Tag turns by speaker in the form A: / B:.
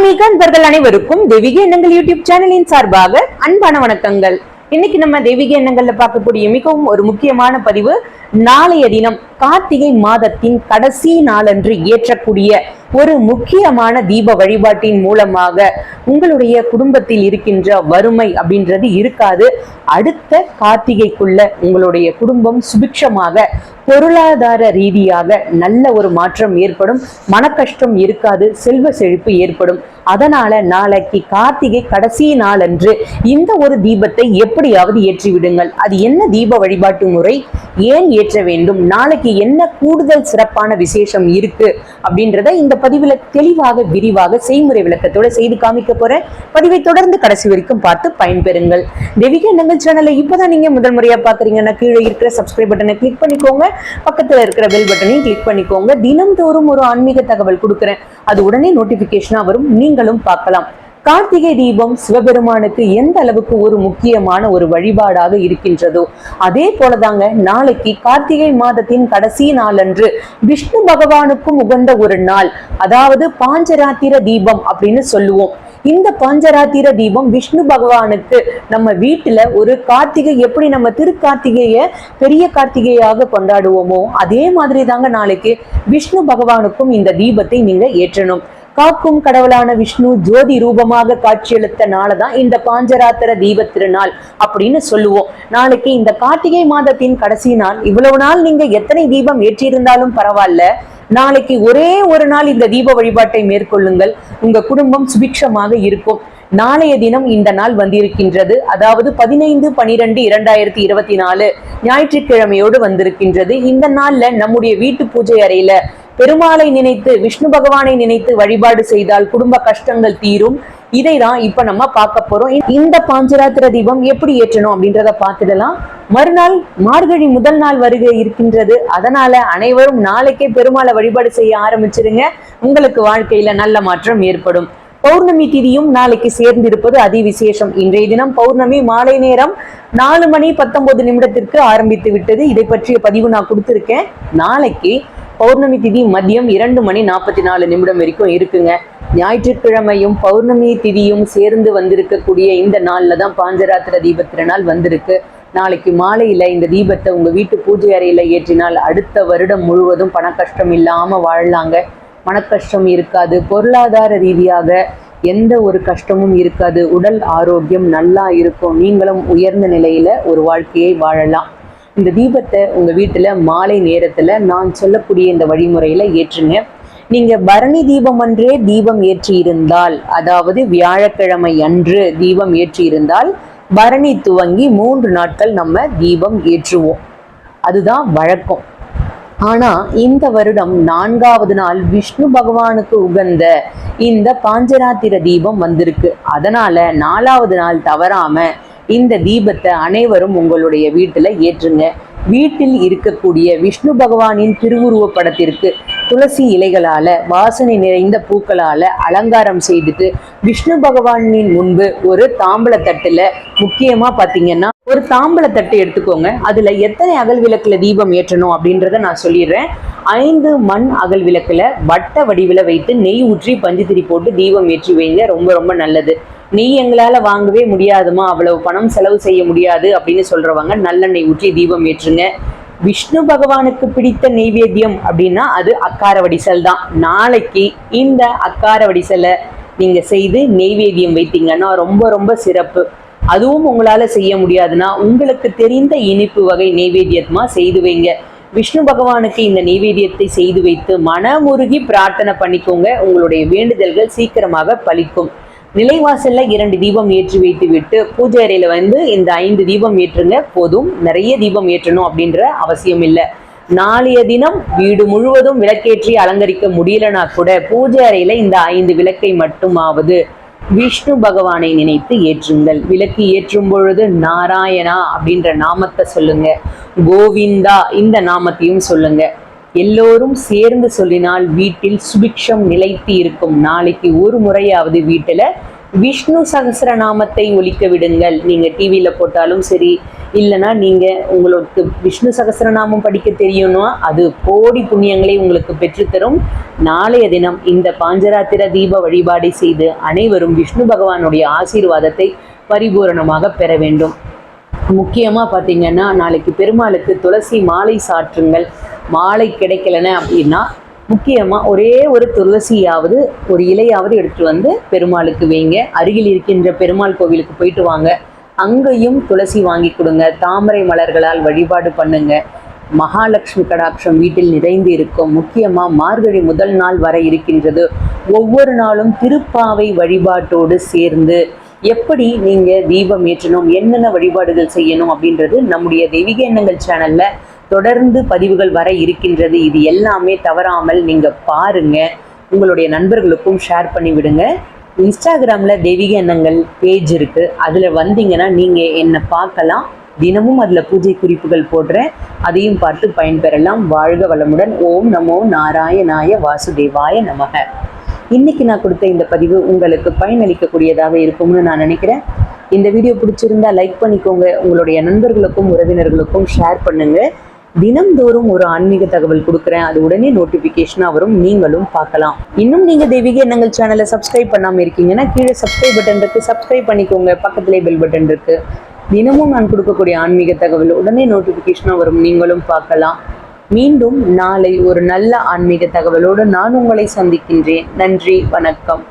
A: ஆன்மீக அன்பர்கள் அனைவருக்கும் தெய்வீக எண்ணங்கள் யூடியூப் சேனலின் சார்பாக அன்பான வணக்கங்கள். இன்னைக்கு நம்ம தெய்வீக எண்ணங்கள்ல பார்க்கக்கூடிய மிகவும் ஒரு முக்கியமான பதிவு நாளைய தினம் கார்த்திகை மாதத்தின் கடைசி நாளன்று ஏற்றக்கூடிய ஒரு முக்கியமான தீப வழிபாட்டின் மூலமாக உங்களுடைய குடும்பத்தில் இருக்கின்ற வறுமை அப்படின்றது இருக்காது. அடுத்த கார்த்திகைக்குள்ள உங்களுடைய குடும்பம் சுபிக்ஷமாக பொருளாதார ரீதியாக நல்ல ஒரு மாற்றம் ஏற்படும். மனக்கஷ்டம் இருக்காது செல்வ செழிப்பு ஏற்படும். அதனால நாளைக்கு கார்த்திகை கடைசி நாளன்று இந்த ஒரு தீபத்தை எப்படியாவது ஏற்றி விடுங்கள் அது என்ன தீப வழிபாட்டு முறை? ஏன் ஏற்ற வேண்டும்? நாளைக்கு என்ன கூடுதல் சிறப்பான விசேஷம் இருக்கு? அப்படின்றத இந்த பதிவுல தெளிவாக விரிவாக செய்முறை விளக்கத்தோட செய்து காமிக்க போறேன். பதிவை தொடர்ந்து கடைசி வரைக்கும் பார்த்து பயன்பெறுங்கள். தெய்வீக எண்ணங்கள் சேனலை இப்பதான் நீங்க முதல் முறையா பாக்குறீங்கன்னா கீழே இருக்கிற சப்ஸ்கிரைப் பட்டனை கிளிக் பண்ணிக்கோங்க. பக்கத்துல இருக்கிற பெல் பட்டனையும் கிளிக் பண்ணிக்கோங்க. தினம்தோறும் ஒரு ஆன்மீக தகவல் கொடுக்குறேன். அது உடனே நோட்டிஃபிகேஷனாக வரும். நீங்களும் பார்க்கலாம். கார்த்திகை தீபம் சிவபெருமானுக்கு எந்த அளவுக்கு ஒரு முக்கியமான ஒரு வழிபாடாக இருக்கின்றதோ அதே போலதாங்க நாளைக்கு கார்த்திகை மாதத்தின் கடைசி நாளன்று விஷ்ணு பகவானுக்கும் உகந்த ஒரு நாள் அதாவது பாஞ்சராத்திர தீபம் அப்படின்னு சொல்லுவோம். இந்த பாஞ்சராத்திர தீபம் விஷ்ணு பகவானுக்கு நம்ம வீட்டுல ஒரு கார்த்திகை எப்படி நம்ம திருக்கார்த்திகைய பெரிய கார்த்திகையாக கொண்டாடுவோமோ அதே மாதிரி தாங்க நாளைக்கு விஷ்ணு பகவானுக்கும் இந்த தீபத்தை நீங்க ஏற்றணும். காக்கும் கடவுளான விஷ்ணு ஜோதி ரூபமாக காட்சியளித்த நாளதான் இந்த பாஞ்சராத்திர தீப திருநாள் அப்படின்னு சொல்லுவோம். நாளைக்கு இந்த கார்த்திகை மாதத்தின் கடைசி நாள். இவ்வளவு நாள் நீங்க எத்தனை தீபம் ஏற்றியிருந்தாலும் பரவாயில்ல. நாளைக்கு ஒரே ஒரு நாள் இந்த தீப வழிபாட்டை மேற்கொள்ளுங்கள். உங்க குடும்பம் சுபிக்ஷமாக இருக்கும். நாளைய தினம் இந்த நாள் வந்திருக்கின்றது. அதாவது பதினைந்து பனிரெண்டு இரண்டாயிரத்தி இருபத்தி நாலு ஞாயிற்றுக்கிழமையோடு வந்திருக்கின்றது. இந்த நாள்ல நம்முடைய வீட்டு பூஜை அறையில பெருமாளை நினைத்து விஷ்ணு பகவானை நினைத்து வழிபாடு செய்தால் குடும்ப கஷ்டங்கள் தீரும். இதை தான் இப்ப நம்ம பார்க்க போறோம். இந்த பாஞ்சராத்திர தீபம் எப்படி ஏற்றணும் அப்படின்றத பார்த்துடலாம். மறுநாள் மார்கழி முதல் நாள் வருகை இருக்கின்றது. அதனால அனைவரும் நாளைக்கே பெருமாளை வழிபாடு செய்ய ஆரம்பிச்சிருங்க. உங்களுக்கு வாழ்க்கையில நல்ல மாற்றம் ஏற்படும். பௌர்ணமி திதியும் நாளைக்கு சேர்ந்திருப்பது அதி விசேஷம் இன்றைய தினம் பௌர்ணமி மாலை நேரம் நாலு மணி பத்தொன்பது நிமிடத்திற்கு ஆரம்பித்து விட்டது. இதை பற்றிய பதிவு நான் கொடுத்திருக்கேன். நாளைக்கு பௌர்ணமி திதி மதியம் இரண்டு மணி நாற்பத்தி நாலு நிமிடம் வரைக்கும் இருக்குங்க. ஞாயிற்றுக்கிழமையும் பௌர்ணமி திதியும் சேர்ந்து வந்திருக்கக்கூடிய இந்த நாளில் தான் பாஞ்சராத்திர தீப திருநாள் வந்திருக்கு. நாளைக்கு மாலையில் இந்த தீபத்தை உங்கள் வீட்டு பூஜை அறையில் ஏற்றினால் அடுத்த வருடம் முழுவதும் பண கஷ்டம் வாழலாங்க. மனக்கஷ்டம் இருக்காது. பொருளாதார ரீதியாக எந்த ஒரு கஷ்டமும் இருக்காது. உடல் ஆரோக்கியம் நல்லா இருக்கும். நீங்களும் உயர்ந்த நிலையில ஒரு வாழ்க்கையை வாழலாம். இந்த தீபத்தை உங்கள் வீட்டில் மாலை நேரத்தில் நான் சொல்லக்கூடிய இந்த வழிமுறையில் ஏற்றுங்க. நீங்கள் பரணி தீபம் அன்றே தீபம் ஏற்றி இருந்தால் அதாவது வியாழக்கிழமை அன்று தீபம் ஏற்றி இருந்தால் பரணி துவங்கி மூன்று நாட்கள் நம்ம தீபம் ஏற்றுவோம். அதுதான் வழக்கம். ஆனா இந்த வருடம் நான்காவது நாள் விஷ்ணு பகவானுக்கு உகந்த இந்த பாஞ்சராத்திர தீபம் வந்திருக்கு. அதனால நாலாவது நாள் தவறாம இந்த தீபத்தை அனைவரும் உங்களுடைய வீட்டில் ஏற்றுங்க. வீட்டில் இருக்கக்கூடிய விஷ்ணு பகவானின் திருவுருவ படத்திற்கு துளசி இலைகளால வாசனை நிறைந்த பூக்களால அலங்காரம் செய்துட்டு விஷ்ணு பகவானின் முன்பு ஒரு தாம்பல தட்டுல முக்கியமா பாத்தீங்கன்னா ஒரு தாம்பல தட்டு எடுத்துக்கோங்க. அதுல எத்தனை அகல் விளக்குல தீபம் ஏற்றணும் அப்படின்றத நான் சொல்லிடுறேன். ஐந்து மண் அகல் விளக்குல வட்ட வடிவில வைத்து நெய் ஊற்றி பஞ்சுத்திரி போட்டு தீபம் ஏற்றி வைங்க. ரொம்ப ரொம்ப நல்லது. நீ எங்களால் வாங்கவே முடியாதுமா அவ்வளவு பணம் செலவு செய்ய முடியாது அப்படின்னு சொல்றவங்க நல்லெண்ணெய் ஊற்றி தீபம் ஏற்றுங்க. விஷ்ணு பகவானுக்கு பிடித்த நெய்வேத்தியம் அப்படின்னா அது அக்கார வடிசல் தான். நாளைக்கு இந்த அக்கார வடிசலை நீங்க செய்து நெய்வேத்தியம் வைத்தீங்கன்னா ரொம்ப ரொம்ப சிறப்பு. அதுவும் உங்களால செய்ய முடியாதுன்னா உங்களுக்கு தெரிந்த இனிப்பு வகை நெய்வேத்தியமா செய்து வைங்க. விஷ்ணு பகவானுக்கு இந்த நெய்வேத்தியத்தை செய்து வைத்து மனமுருகி பிரார்த்தனை பண்ணிக்கோங்க. உங்களுடைய வேண்டுதல்கள் சீக்கிரமாக பலிக்கும். நிலைவாசல்ல இரண்டு தீபம் ஏற்றி வைத்து விட்டு பூஜை அறையில வந்து இந்த ஐந்து தீபம் ஏற்றுங்க. போதும். நிறைய தீபம் ஏற்றணும் அப்படின்ற அவசியம் இல்லை. நாளைய தினம் வீடு முழுவதும் விளக்கேற்றி அலங்கரிக்க முடியலனா கூட பூஜை அறையில இந்த ஐந்து விளக்கை மட்டுமாவது விஷ்ணு பகவானை நினைத்து ஏற்றுங்கள். விளக்கு ஏற்றும் பொழுது நாராயணா அப்படின்ற நாமத்தை சொல்லுங்க. கோவிந்தா இந்த நாமத்தையும் சொல்லுங்க. எல்லோரும் சேர்ந்து சொல்லினால் வீட்டில் சுபிக்ஷம் நிலைத்து இருக்கும். நாளைக்கு ஒரு முறையாவது வீட்டில் விஷ்ணு சகஸ்ரநாமத்தை ஒலிக்க விடுங்கள். நீங்கள் டிவியில் போட்டாலும் சரி இல்லைன்னா நீங்கள் உங்களுக்கு விஷ்ணு சகஸ்ரநாமம் படிக்க தெரியணும்னா அது கோடி புண்ணியங்களை உங்களுக்கு பெற்றுத்தரும். நாளைய தினம் இந்த பாஞ்சராத்திர தீப வழிபாடை செய்து அனைவரும் விஷ்ணு பகவானுடைய ஆசீர்வாதத்தை பரிபூரணமாக பெற வேண்டும். முக்கியமாக பார்த்தீங்கன்னா நாளைக்கு பெருமாளுக்கு துளசி மாலை சாற்றுங்கள். மாலை கிடைக்கலன அப்படின்னா முக்கியமாக ஒரே ஒரு துளசியாவது ஒரு இலையாவது எடுத்துட்டு வந்து பெருமாளுக்கு வைங்க. அருகில் இருக்கின்ற பெருமாள் கோவிலுக்கு போயிட்டு வாங்க. அங்கேயும் துளசி வாங்கி கொடுங்க. தாமரை மலர்களால் வழிபாடு பண்ணுங்க. மகாலட்சுமி கடாட்சம் வீட்டில் நிறைந்து இருக்கும். முக்கியமாக மார்கழி முதல் நாள் வர இருக்கின்றது. ஒவ்வொரு நாளும் திருப்பாவை வழிபாட்டோடு சேர்ந்து எப்படி நீங்க தீபம் ஏற்றணும் என்னென்ன வழிபாடுகள் செய்யணும் அப்படின்றது நம்முடைய தெய்வீக எண்ணங்கள் சேனல்ல தொடர்ந்து பதிவுகள் வர இருக்கின்றது. இது எல்லாமே தவறாமல் நீங்கள் பாருங்கள் உங்களுடைய நண்பர்களுக்கும் ஷேர் பண்ணி விடுங்க. இன்ஸ்டாகிராமில் தெய்வீக எண்ணங்கள் பேஜ் இருக்குது அதில் வந்தீங்கன்னா நீங்கள் என்னை பார்க்கலாம். தினமும் அதில் பூஜை குறிப்புகள் போடுறேன். அதையும் பார்த்து பயன்பெறலாம். வாழ்க வளமுடன். ஓம் நமோ நாராயணாய வாசுதேவாய நமக. இன்னைக்கு நான் கொடுத்த இந்த பதிவு உங்களுக்கு பயனளிக்கக்கூடியதாக இருக்கும்னு நான் நினைக்கிறேன். இந்த வீடியோ பிடிச்சிருந்தா லைக் பண்ணிக்கோங்க. உங்களுடைய நண்பர்களுக்கும் உறவினர்களுக்கும் ஷேர் பண்ணுங்கள் தினம்தோறும் ஒரு ஆன்மீக தகவல் கொடுக்குறேன். அது உடனே நோட்டிபிகேஷனாக வரும். நீங்களும் பார்க்கலாம். இன்னும் நீங்க தெய்வீக எண்ணங்கள் சேனலை சப்ஸ்கிரைப் பண்ணாம இருக்கீங்கன்னா கீழே சப்ஸ்கிரைப் பட்டன் இருக்கு. சப்ஸ்கிரைப் பண்ணிக்கோங்க. பக்கத்திலே பெல் பட்டன் இருக்கு. தினமும் நான் கொடுக்கக்கூடிய ஆன்மீக தகவல் உடனே நோட்டிபிகேஷனாக வரும். நீங்களும் பார்க்கலாம். மீண்டும் நாளை ஒரு நல்ல ஆன்மீக தகவலோடு நான் உங்களை சந்திக்கின்றேன். நன்றி. வணக்கம்.